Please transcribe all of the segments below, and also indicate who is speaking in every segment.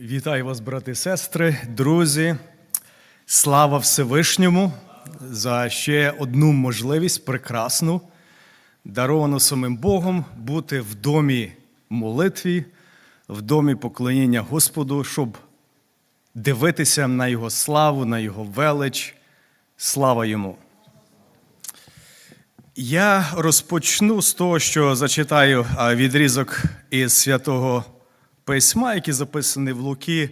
Speaker 1: Вітаю вас, брати і сестри, друзі. Слава Всевишньому за ще одну можливість прекрасну, даровану самим Богом бути в домі молитві, в домі поклоніння Господу, щоб дивитися на Його славу, на Його велич. Слава йому. Я розпочну з того, що зачитаю відрізок із святого письма, який записаний в Луки,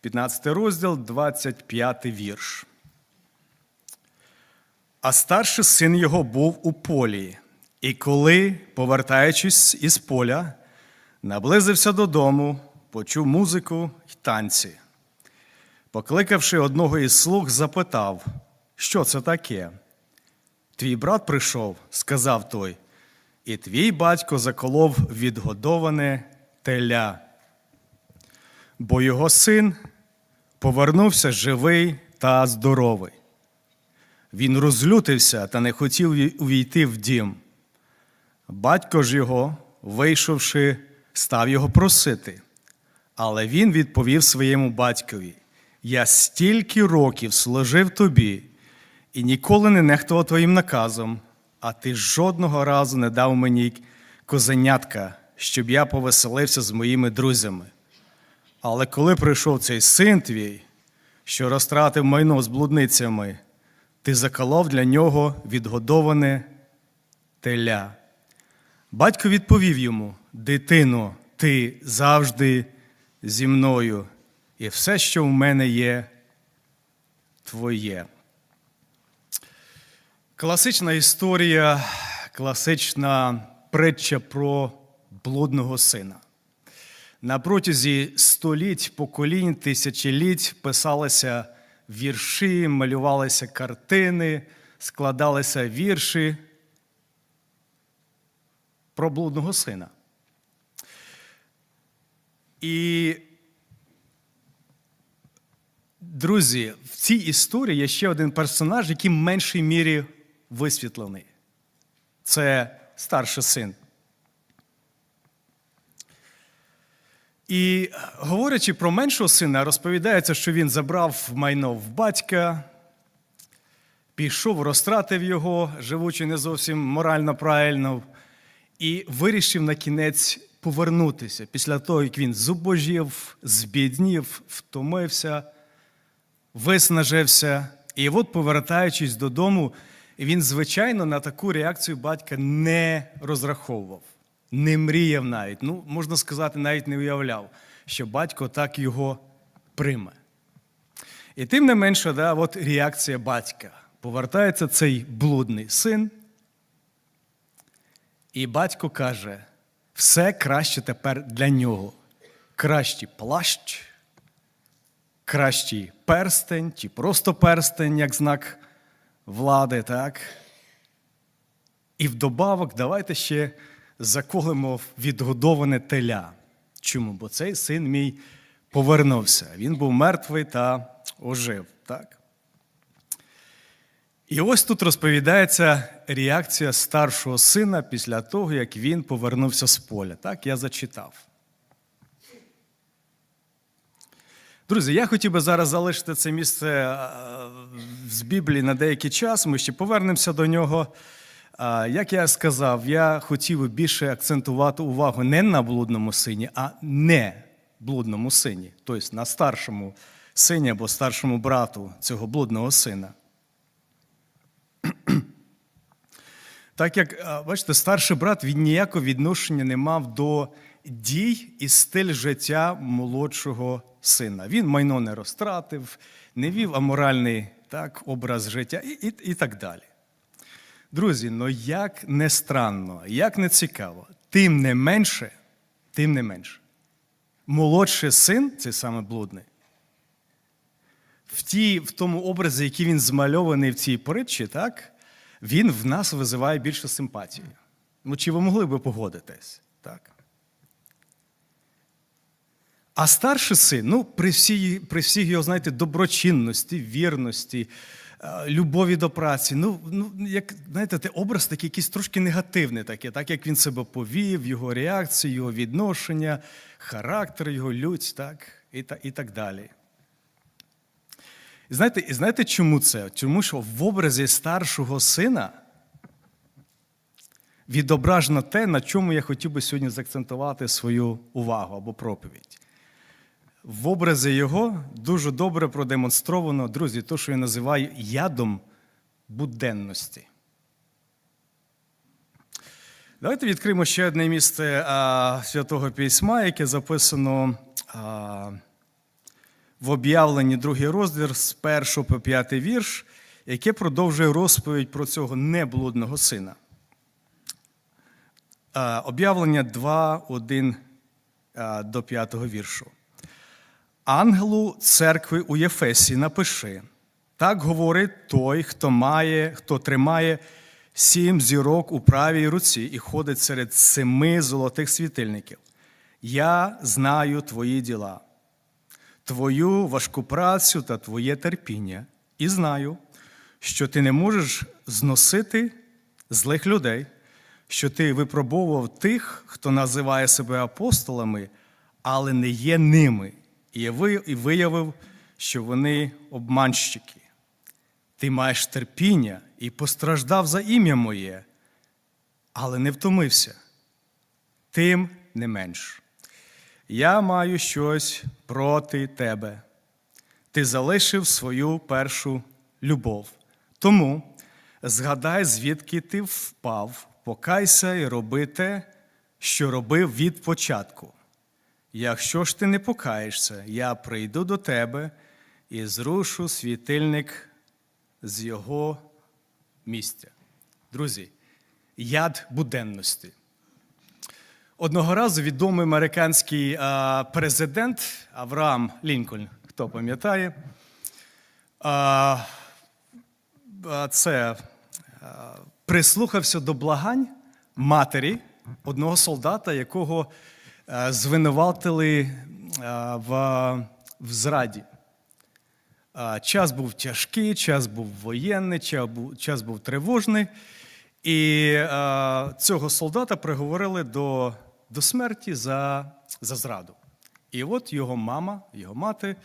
Speaker 1: 15 розділ, 25 вірш. А старший син його був у полі, і коли, повертаючись із поля, наблизився додому, почув музику й танці. Покликавши одного із слуг, запитав, що це таке. Твій брат прийшов, сказав той, і твій батько заколов відгодоване теля. Бо його син повернувся живий та здоровий. Він розлютився та не хотів увійти в дім. Батько ж його, вийшовши, став його просити. Але він відповів своєму батькові: Я стільки років служив тобі і ніколи не нехтував твоїм наказом, а ти жодного разу не дав мені козенятка, щоб я повеселився з моїми друзями. Але коли прийшов цей син твій, що розтратив майно з блудницями, ти заколов для нього відгодоване теля. Батько відповів йому: Дитино, ти завжди зі мною, і все, що в мене є, твоє. Класична історія, класична притча про блудного сина. На протязі століть, поколінь, тисячоліть писалися вірші, малювалися картини, складалися вірші про блудного сина. І, друзі, в цій історії є ще один персонаж, який в меншій мірі висвітлений. Це старший син. І говорячи про меншого сина, розповідається, що він забрав майно в батька, пішов, розтратив його, живучи не зовсім морально правильно, і вирішив на кінець повернутися після того, як він зубожів, збіднів, втомився, виснажився. І от, повертаючись додому, він, звичайно, на таку реакцію батька не розраховував, не мріяв навіть. Ну, можна сказати, навіть не уявляв, що батько так його прийме. І тим не менше, да, от реакція батька. Повертається цей блудний син, і батько каже: все краще тепер для нього. Кращий плащ, кращий перстень, чи просто перстень, як знак влади, так? І вдобавок давайте ще заколимо відгодоване теля. Чому? Бо цей син мій повернувся. Він був мертвий та ожив. так? І ось тут розповідається реакція старшого сина після того, як він повернувся з поля. Так, я зачитав. Друзі, я хотів би зараз залишити це місце з Біблії на деякий час. Ми ще повернемося до нього. Як я сказав, я хотів би більше акцентувати увагу не на блудному сині, а не блудному сині, тобто на старшому сині або старшому брату цього блудного сина. Так як, бачите, старший брат він ніякого відношення не мав до дій і стиль життя молодшого сина. Він майно не розтратив, не вів аморальний так, образ життя і, і, і так далі. Друзі, ну як не странно, як не цікаво, тим не менше, тим не менше, молодший син, цей саме блудний, в, ті, в тому образі, який він змальований в цій притчі, так, він в нас визиває більше симпатії. Ну, чи ви могли би погодитись? Так. А старший син, ну, при всій, при всій його, знаєте, доброчинності, вірності, любові до праці. Ну, ну як знаєте, те образ такий якийсь трошки негативний, такий, так як він себе повів, його реакції, його відношення, характер, його людь, так, і, та, і так далі. І знаєте, і знаєте, чому це? Тому що в образі старшого сина відображено те, на чому я хотів би сьогодні заакцентувати свою увагу або проповідь. В образі його дуже добре продемонстровано, друзі, те, що я називаю ядом буденності. Давайте відкриємо ще одне місце а, Святого Письма, яке записано а, в об'явленні другий розділ з 1 по 5 вірш, яке продовжує розповідь про цього неблудного сина. А, об'явлення 2, 1 а, до 5 віршу. Ангелу церкви у Єфесі напиши: так говорить той, хто має, хто тримає сім зірок у правій руці і ходить серед семи золотих світильників. Я знаю твої діла, твою важку працю та твоє терпіння, і знаю, що ти не можеш зносити злих людей, що ти випробовував тих, хто називає себе апостолами, але не є ними, і виявив, що вони обманщики. Ти маєш терпіння і постраждав за ім'я моє, але не втомився. Тим не менш. Я маю щось проти тебе. Ти залишив свою першу любов. Тому згадай, звідки ти впав, покайся і роби те, що робив від початку. Якщо ж ти не покаєшся, я прийду до тебе і зрушу світильник з його місця. Друзі, яд буденності. Одного разу відомий американський президент Авраам Лінкольн, хто пам'ятає, це прислухався до благань матері одного солдата, якого звинуватили в, в зраді. Час був тяжкий, час був воєнний, час був, час був тривожний. І цього солдата приговорили до, до смерті за, за зраду. І от його мама, його мати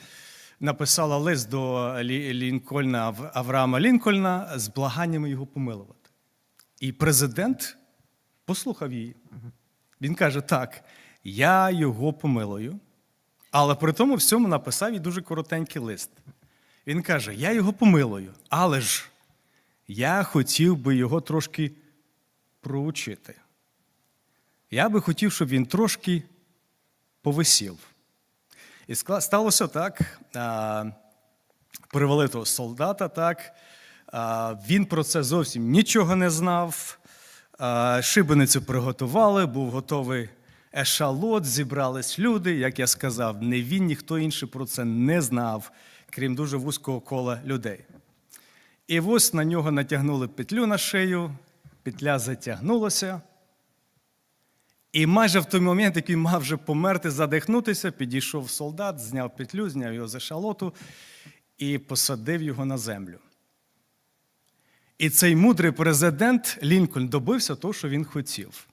Speaker 1: написала лист до Лінкольна, Авраама Лінкольна з благаннями його помилувати. І президент послухав її. Він каже: так, я його помилую, але при тому всьому написав і дуже коротенький лист. Він каже: Я його помилую, але ж я хотів би його трошки проучити. Я би хотів, щоб він трошки повисів. І сталося так. Привели того солдата, так. Він про це зовсім нічого не знав. Шибеницю приготували, був готовий ешалот, зібрались люди. Як я сказав, не він, ніхто інший про це не знав, крім дуже вузького кола людей. І ось на нього натягнули петлю на шию, петля затягнулася. І майже в той момент, як він мав вже померти, задихнутися, підійшов солдат, зняв петлю, зняв його з ешалоту і посадив його на землю. І цей мудрий президент Лінкольн добився того, що він хотів.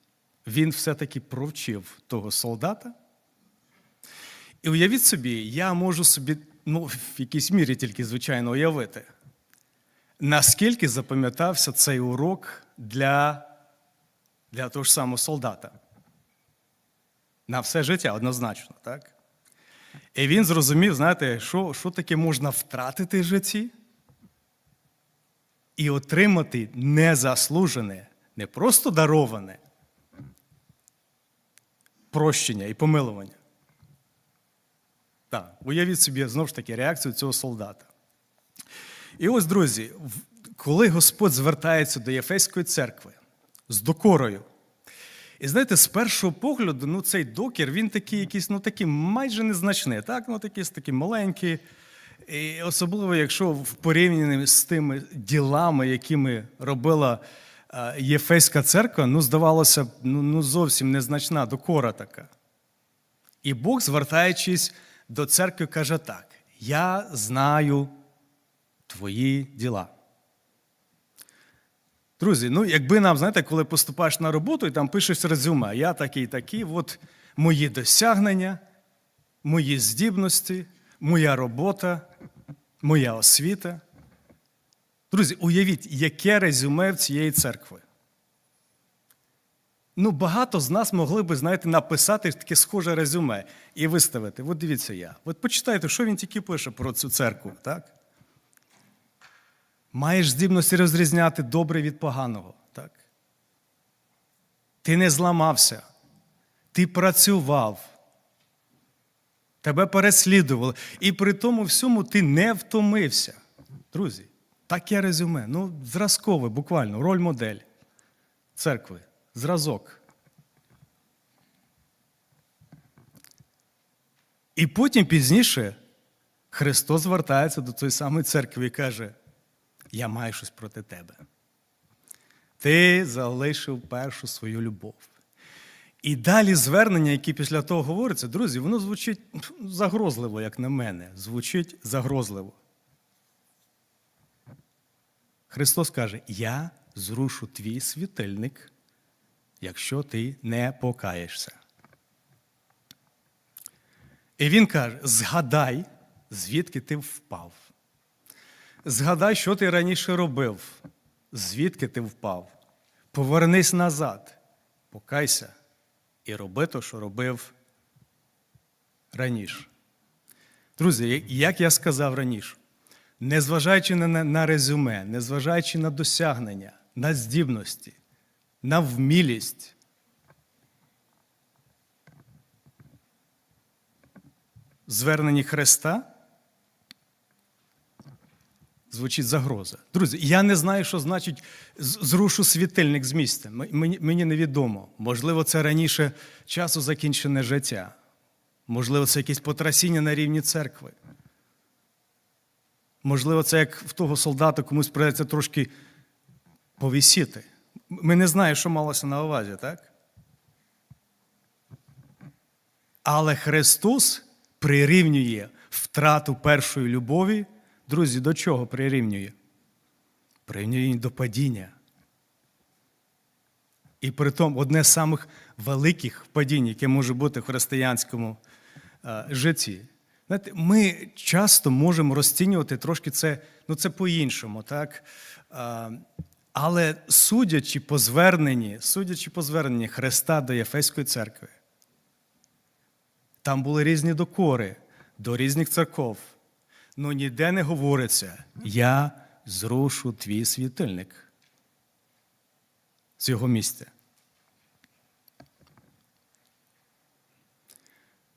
Speaker 1: Він все-таки провчив того солдата. І уявіть собі, я можу собі, ну, в якійсь мірі тільки, звичайно, уявити, наскільки запам'ятався цей урок для, для того ж самого солдата. На все життя однозначно, так? І він зрозумів, знаєте, що, що таке можна втратити в житті і отримати незаслужене, не просто дароване прощення і помилування. Так, уявіть собі знову ж таки реакцію цього солдата. І ось, друзі, коли Господь звертається до Єфеської церкви з докорою, і знаєте, з першого погляду, ну, цей докір, він такий якийсь, ну такий майже незначний, так? Ну, такий, такий маленький. І особливо, якщо в порівнянні з тими ділами, якими робила е, Єфеська церква, ну, здавалося ну, ну зовсім незначна докора така. І Бог, звертаючись до церкви, каже так: Я знаю твої діла. Друзі, ну якби нам, знаєте, коли поступаєш на роботу і там пишеш резюме, я такий, такий, от мої досягнення, мої здібності, моя робота, моя освіта. Друзі, уявіть, яке резюме в цієї церкви. Ну, багато з нас могли би, знаєте, написати таке схоже резюме і виставити. От дивіться я. От почитайте, що він тільки пише про цю церкву, так? Маєш здібності розрізняти добре від поганого, так? Ти не зламався, ти працював, тебе переслідували, і при тому всьому ти не втомився. Друзі, таке резюме. Ну, зразкове, буквально, роль модель церкви, зразок. І потім пізніше Христос звертається до тої самої церкви і каже: Я маю щось проти тебе. Ти залишив першу свою любов. І далі звернення, які після того говориться, друзі, воно звучить ну, загрозливо, як на мене. Звучить загрозливо. Христос каже: Я зрушу твій світильник, якщо ти не покаєшся. І він каже: згадай, звідки ти впав. Згадай, що ти раніше робив, звідки ти впав. Повернись назад, покайся і роби то, що робив раніше. Друзі, як я сказав раніше, незважаючи на, на резюме, незважаючи на досягнення, на здібності, на вмілість, зверненні Христа звучить загроза. Друзі, я не знаю, що значить зрушу світильник з місця. Мені невідомо. Можливо, це раніше часу закінчене життя. Можливо, це якесь потрясіння на рівні церкви. Можливо, це як в того солдата комусь придеться трошки повісіти. Ми не знаємо, що малося на увазі, так? Але Христос прирівнює втрату першої любові. Друзі, до чого прирівнює? Прирівнює до падіння. І при тому одне з самих великих падінь, яке може бути в християнському е, житті. Знаєте, ми часто можемо розцінювати трошки це, ну це по-іншому, так? Але судячи по зверненні, судячи по зверненні Христа до Єфеської церкви, там були різні докори до різних церков. Ну ніде не говориться, я зрушу твій світильник з його місця.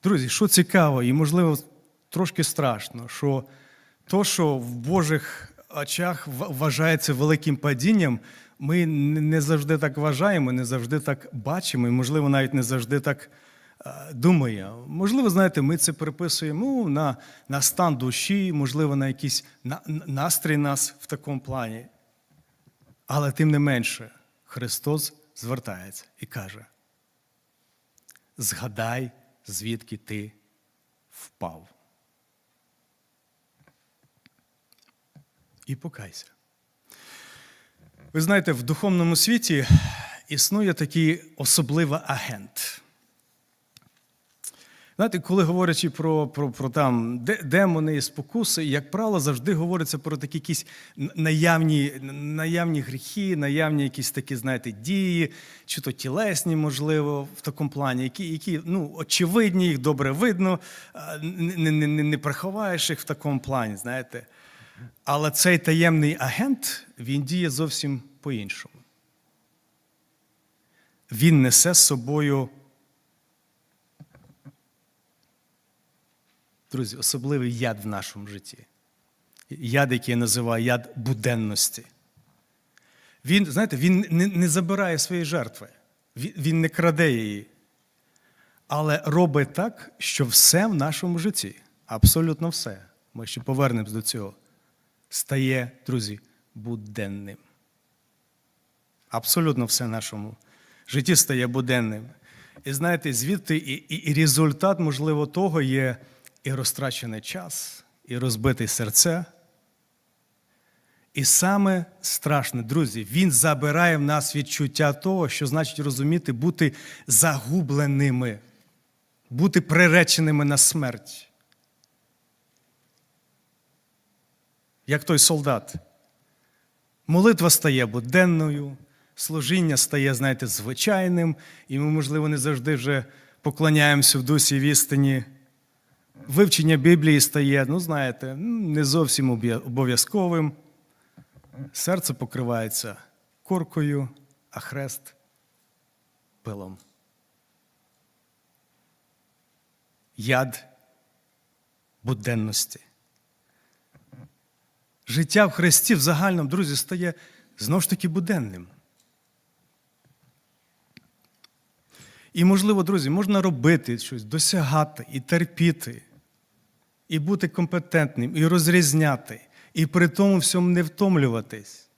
Speaker 1: Друзі, що цікаво і, можливо, трошки страшно, що то, що в Божих очах вважається великим падінням, ми не завжди так вважаємо, не завжди так бачимо, і, можливо, навіть не завжди так е, думаємо. Можливо, знаєте, ми це приписуємо ну, на, на стан душі, можливо, на якийсь на, настрій нас в такому плані. Але тим не менше, Христос звертається і каже: згадай, звідки ти впав. І покайся. Ви знаєте, в духовному світі існує такий особливий агент. Знаєте, коли говорячи про, про, про там демони і спокуси, як правило, завжди говориться про такі якісь наявні, наявні гріхи, наявні якісь такі, знаєте, дії, чи то тілесні, можливо, в такому плані, які, які ну, очевидні, їх добре видно, не, не, не, не приховаєш їх в такому плані, знаєте. Але цей таємний агент, він діє зовсім по-іншому. Він несе з собою. Друзі, особливий яд в нашому житті. Яд, який я називаю яд буденності. Він, знаєте, він не, не забирає свої жертви, він, він не краде її, але робить так, що все в нашому житті, абсолютно все, ми ще повернемось до цього, стає, друзі, буденним. Абсолютно все в нашому житті стає буденним. І знаєте, звідти і, і, і результат, можливо, того є і розтрачений час, і розбите серце, І саме страшне, друзі, він забирає в нас відчуття того, що значить розуміти бути загубленими, бути приреченими на смерть. Як той солдат. Молитва стає буденною, служіння стає, знаєте, звичайним, і ми, можливо, не завжди вже поклоняємося в дусі в істині. Вивчення Біблії стає, ну, знаєте, не зовсім обов'язковим. Серце покривається коркою, а хрест пилом. Яд буденності. Життя в Христі в загальному, друзі, стає знову ж таки буденним. І, можливо, друзі, можна робити щось, досягати і терпіти, і бути компетентним, і розрізняти, і при тому всьому не втомлюватись.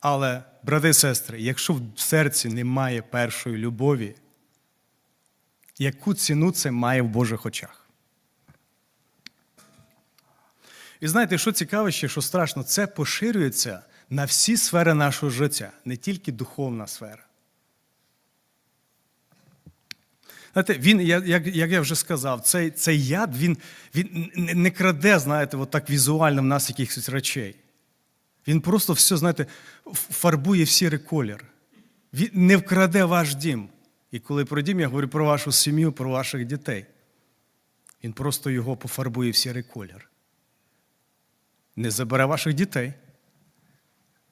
Speaker 1: Але, брати і сестри, якщо в серці немає першої любові, яку ціну це має в Божих очах? І знаєте, що цікаво ще, що страшно, це поширюється на всі сфери нашого життя, не тільки духовна сфера. Знаєте, він, як, як я вже сказав, цей цей яд він, він не краде, знаєте, от так візуально в нас якихось речей. Він просто все, знаєте, фарбує в сірий колір. Він не вкраде ваш дім. І коли про дім, я говорю про вашу сім'ю, про ваших дітей. Він просто його пофарбує в сірий колір. Не забере ваших дітей.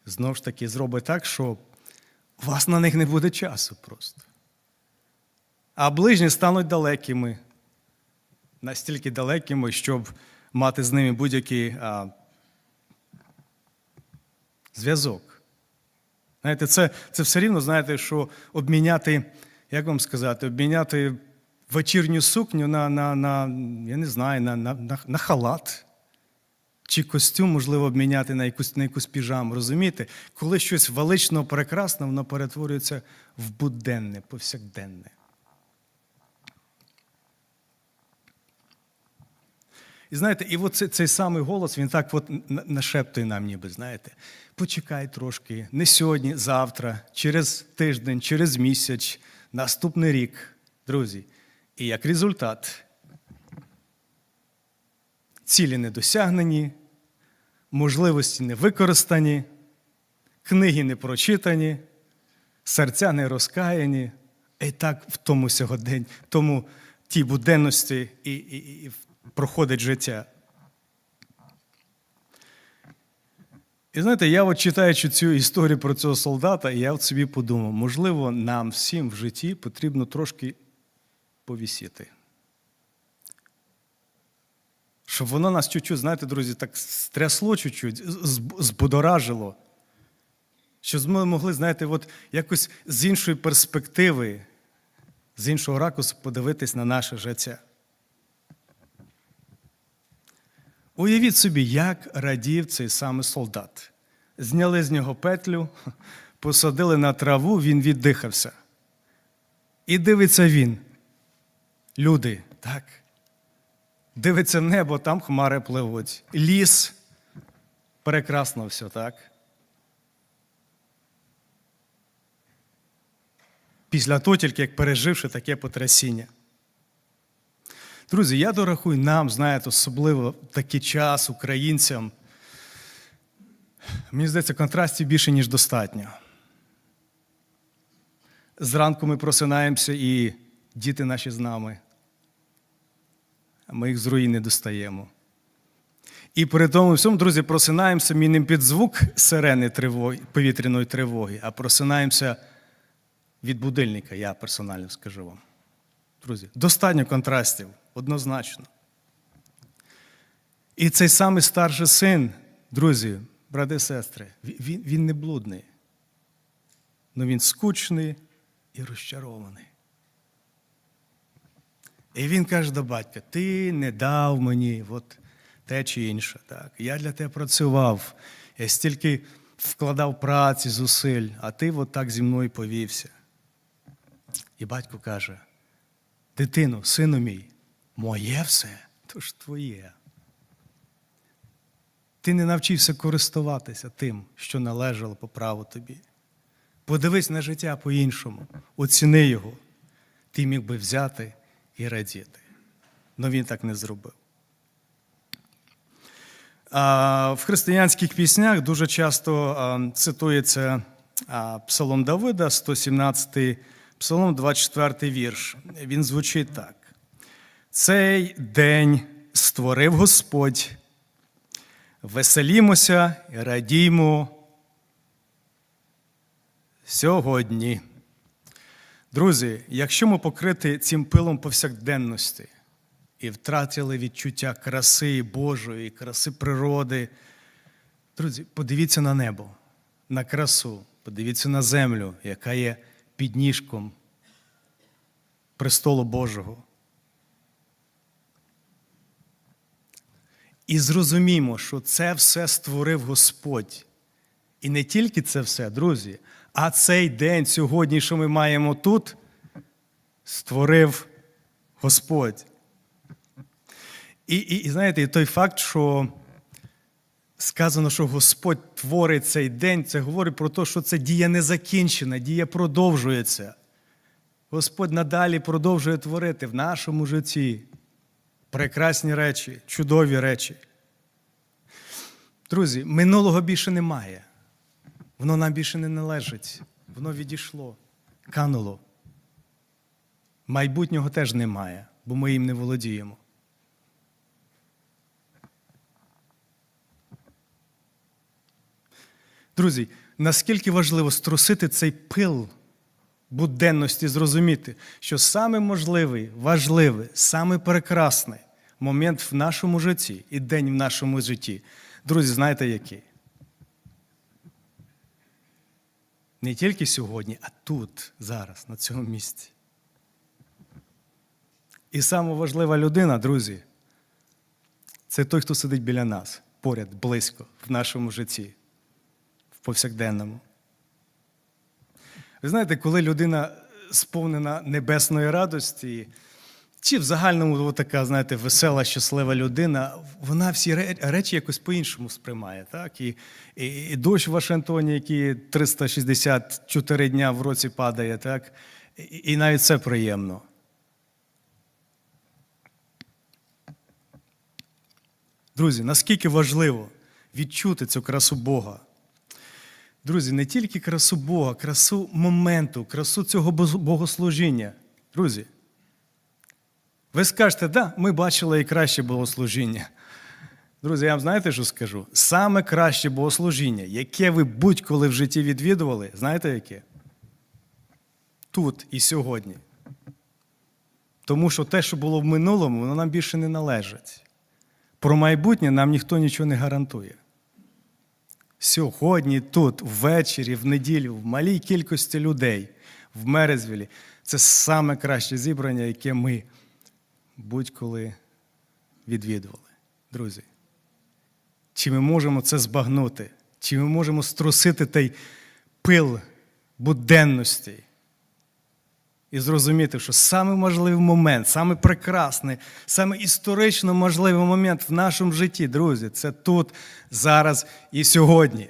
Speaker 1: Знову ж таки, зробить так, що у вас на них не буде часу просто. А ближні стануть далекими, настільки далекими, щоб мати з ними будь-який зв'язок. Знаєте, це це все рівно, знаєте, що обміняти, як вам сказати, обміняти вечірню сукню на, на, на я не знаю, на, на, на, на халат. Чи костюм, можливо, обміняти на якусь на якусь піжаму, розумієте? Коли щось велично прекрасне, воно перетворюється в буденне, повсякденне. І знаєте, і от цей, цей самий голос, він так от нашептує нам, ніби, знаєте, почекай трошки, не сьогодні, завтра, через тиждень, через місяць, наступний рік, друзі. І як результат, цілі не досягнені, можливості не використані, книги не прочитані, серця не розкаяні, і так в тому сьогодень, в тому тій буденності і, і, і проходить життя. І знаєте, я от читаючи цю історію про цього солдата, я от собі подумав, можливо, нам всім в житті потрібно трошки повісіти. Щоб воно нас чуть-чуть, знаєте, друзі, так стрясло чуть-чуть, збудоражило. Щоб ми могли, знаєте, от якось з іншої перспективи, з іншого ракурсу подивитись на наше життя. Уявіть собі, як радів цей самий солдат. Зняли з нього петлю, посадили на траву, він віддихався. І дивиться він. Люди, так. Дивиться небо, там хмари пливуть. Ліс. Прекрасно все, так? Після того, тільки як переживши таке потрясіння. Друзі, я дорахую нам, знаєте, особливо такий час українцям. Мені здається, контрастів більше, ніж достатньо. Зранку ми просинаємося і діти наші з нами. Ми їх з руїни достаємо. І при тому всьому, друзі, просинаємося ми не під звук сирени тривоги, повітряної тривоги, а просинаємося від будильника, я персонально скажу вам. Друзі, достатньо контрастів, однозначно. І цей самий старший син, друзі, брати і сестри, він, він не блудний, але він скучний і розчарований. І він каже до батька: ти не дав мені от те чи інше. Так. Я для тебе працював, я стільки вкладав праці, зусиль, а ти от так зі мною повівся. І батько каже: Дитину, сину мій, моє все, то ж твоє. ти не навчився користуватися тим, що належало по праву тобі. Подивись на життя по-іншому, оціни його. Ти міг би взяти і радіти. Але він так не зробив. В християнських піснях дуже часто цитується Псалом Давида, 117 Псалом, 24 вірш. Він звучить так. Цей день створив Господь, веселімося радіймо сьогодні. Друзі, якщо ми покриті цим пилом повсякденності і втратили відчуття краси Божої, краси природи, друзі, подивіться на небо, на красу, подивіться на землю, яка є підніжком престолу Божого. І зрозумімо, що це все створив Господь. І не тільки це все, друзі, а цей день сьогодні, що ми маємо тут, створив Господь. І, і, і знаєте, той факт, що сказано, що Господь творить цей день, це говорить про те, що це дія не закінчена, дія продовжується. Господь надалі продовжує творити в нашому житті прекрасні речі, чудові речі. Друзі, минулого більше немає. Воно нам більше не належить. Воно відійшло, кануло. Майбутнього теж немає, бо ми їм не володіємо. Друзі, наскільки важливо струсити цей пил буденності, зрозуміти, що саме можливий, важливий, саме прекрасний момент в нашому житті і день в нашому житті. Друзі, знаєте який? Не тільки сьогодні, а тут, зараз, на цьому місці. І саме важлива людина, друзі, це той, хто сидить біля нас, поряд, близько, в нашому житті, в повсякденному. Ви знаєте, коли людина сповнена небесної радості, чи в загальному така, знаєте, весела, щаслива людина, вона всі речі якось по-іншому сприймає. Так? І, і, і дощ в Вашингтоні, який 364 дня в році падає, так? І, і навіть це приємно. Друзі, наскільки важливо відчути цю красу Бога. Друзі, не тільки красу Бога, красу моменту, красу цього богослужіння. Друзі, ви скажете, да, ми бачили і краще богослужіння. Друзі, я вам знаєте, що скажу? Саме краще богослужіння, яке ви будь-коли в житті відвідували, знаєте яке? Тут і сьогодні. Тому що те, що було в минулому, воно нам більше не належить. Про майбутнє нам ніхто нічого не гарантує. Сьогодні, тут, ввечері, в неділю, в малій кількості людей в Мерезвілі це саме краще зібрання, яке ми будь-коли відвідували. Друзі. Чи ми можемо це збагнути? Чи ми можемо струсити той пил буденності і зрозуміти, що саме можливий момент, саме прекрасний, саме історично можливий момент в нашому житті, друзі, це тут, зараз і сьогодні.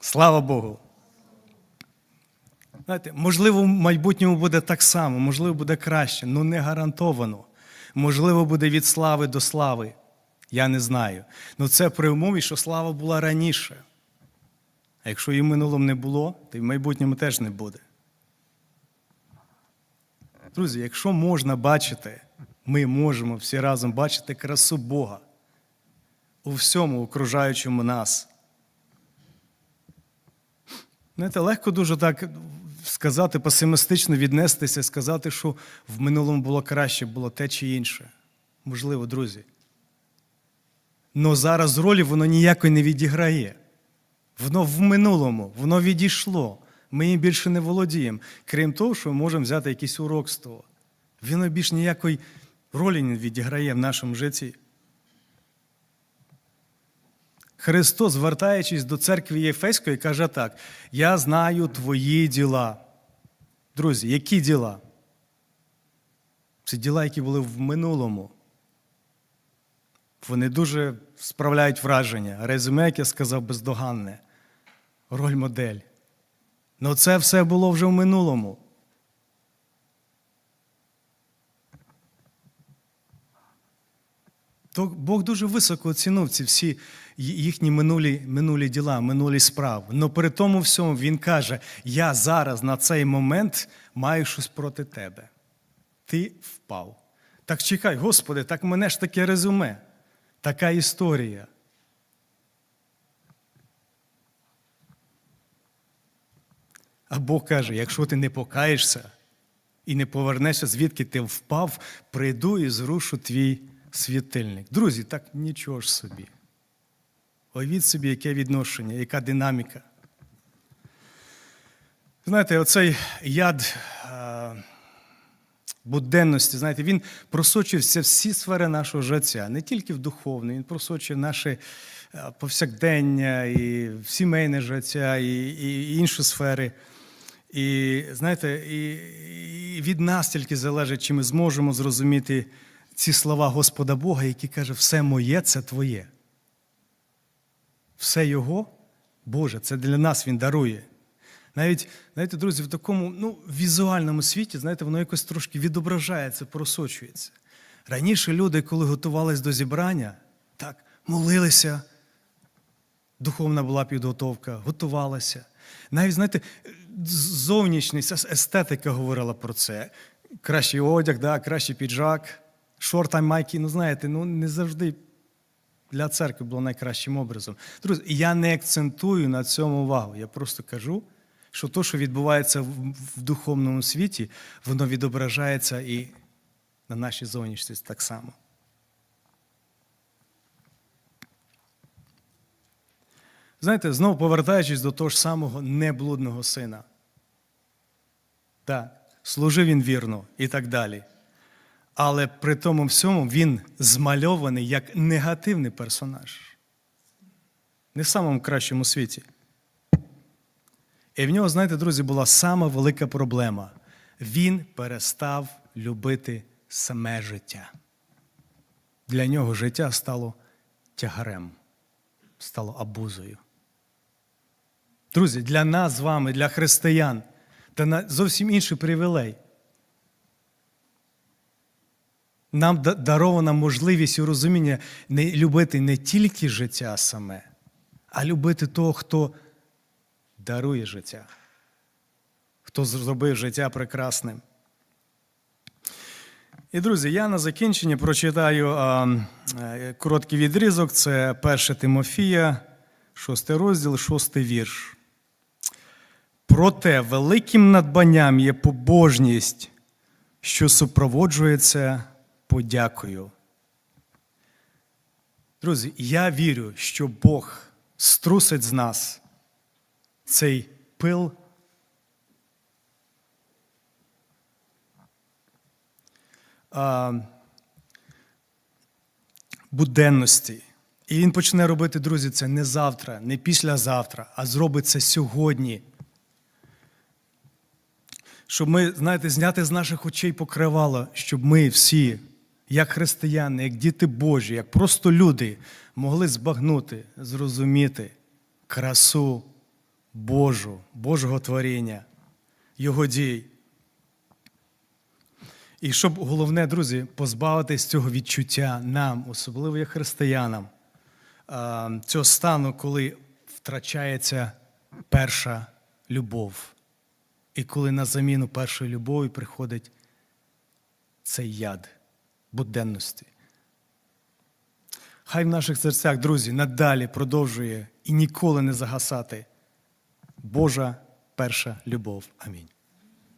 Speaker 1: Слава Богу. Знаєте, Можливо, в майбутньому буде так само, можливо, буде краще, але не гарантовано. Можливо, буде від слави до слави. Я не знаю. Ну це при умові, що слава була раніше. А якщо її в минулому не було, то й в майбутньому теж не буде. Друзі, якщо можна бачити, ми можемо всі разом бачити красу Бога у всьому окружаючому нас. Знаєте, легко дуже так сказати, песимістично віднестися, сказати, що в минулому було краще, було те чи інше. Можливо, друзі. Но зараз ролі воно ніякої не відіграє. Воно в минулому, воно відійшло. Ми їм більше не володіємо. Крім того, що ми можемо взяти якийсь урок з того. Воно більш ніякої ролі не відіграє в нашому житті. Христос, звертаючись до церкви Єфеської, каже так: Я знаю твої діла. Друзі, які діла? Це діла, які були в минулому. Вони дуже справляють враження. Резюме, як я сказав, бездоганне. Роль модель. Ну це все було вже в минулому. То Бог дуже високо оцінив ці всі їхні минулі, минулі діла, минулі справи. Но при тому всьому Він каже: я зараз на цей момент маю щось проти тебе. Ти впав. Так чекай, Господи, так мене ж таке резюме, така історія. А Бог каже: якщо ти не покаєшся і не повернешся, звідки ти впав, прийду і зрушу твій світильник. Друзі, так нічого ж собі. Уявіть собі, яке відношення, яка динаміка. Знаєте, оцей яд буденності, знаєте, він просочився всі сфери нашого життя, не тільки в духовне, він просочив наше повсякдення, і сімейне життя, і, і інші сфери. І знаєте, і, і від нас тільки залежить, чи ми зможемо зрозуміти ці слова Господа Бога, які каже, все моє це твоє. Все Його, Боже, це для нас Він дарує. Навіть, знаєте, друзі, в такому ну, візуальному світі, знаєте, воно якось трошки відображається, просочується. Раніше люди, коли готувалися до зібрання, так, молилися, духовна була підготовка, готувалася. Навіть, знаєте, зовнішність, естетика говорила про це. Кращий одяг, да, кращий піджак, шорти, майки, ну знаєте, ну не завжди для церкви було найкращим образом. Друзі, я не акцентую на цьому увагу. Я просто кажу, що те, що відбувається в, духовному світі, воно відображається і на нашій зовнішності так само. Знаєте, знову повертаючись до того ж самого неблудного сина. Так, служив він вірно і так далі. Але при тому всьому він змальований як негативний персонаж. Не в самому кращому світі. І в нього, знаєте, друзі, була сама велика проблема. Він перестав любити саме життя. Для нього життя стало тягарем, стало абузою. Друзі, для нас з вами, для християн, це зовсім інший привілей. Нам да- дарована можливість і розуміння не любити не тільки життя саме, а любити того, хто дарує життя, хто зробив життя прекрасним. І, друзі, я на закінчення прочитаю а, е, короткий відрізок. Це 1 Тимофія, 6 розділ, 6 вірш. Проте великим надбанням є побожність, що супроводжується подякою. Друзі, я вірю, що Бог струсить з нас цей пил. Буденності. І він почне робити, друзі, це не завтра, не післязавтра, а зробить це сьогодні. Щоб ми, знаєте, зняти з наших очей покривало, щоб ми всі, як християни, як діти Божі, як просто люди, могли збагнути, зрозуміти красу Божу, Божого творіння, Його дій. І щоб головне, друзі, позбавитись цього відчуття нам, особливо як християнам, цього стану, коли втрачається перша любов. І коли на заміну першої любові приходить цей яд буденності. Хай в наших серцях, друзі, надалі продовжує і ніколи не загасати Божа перша любов. Амінь.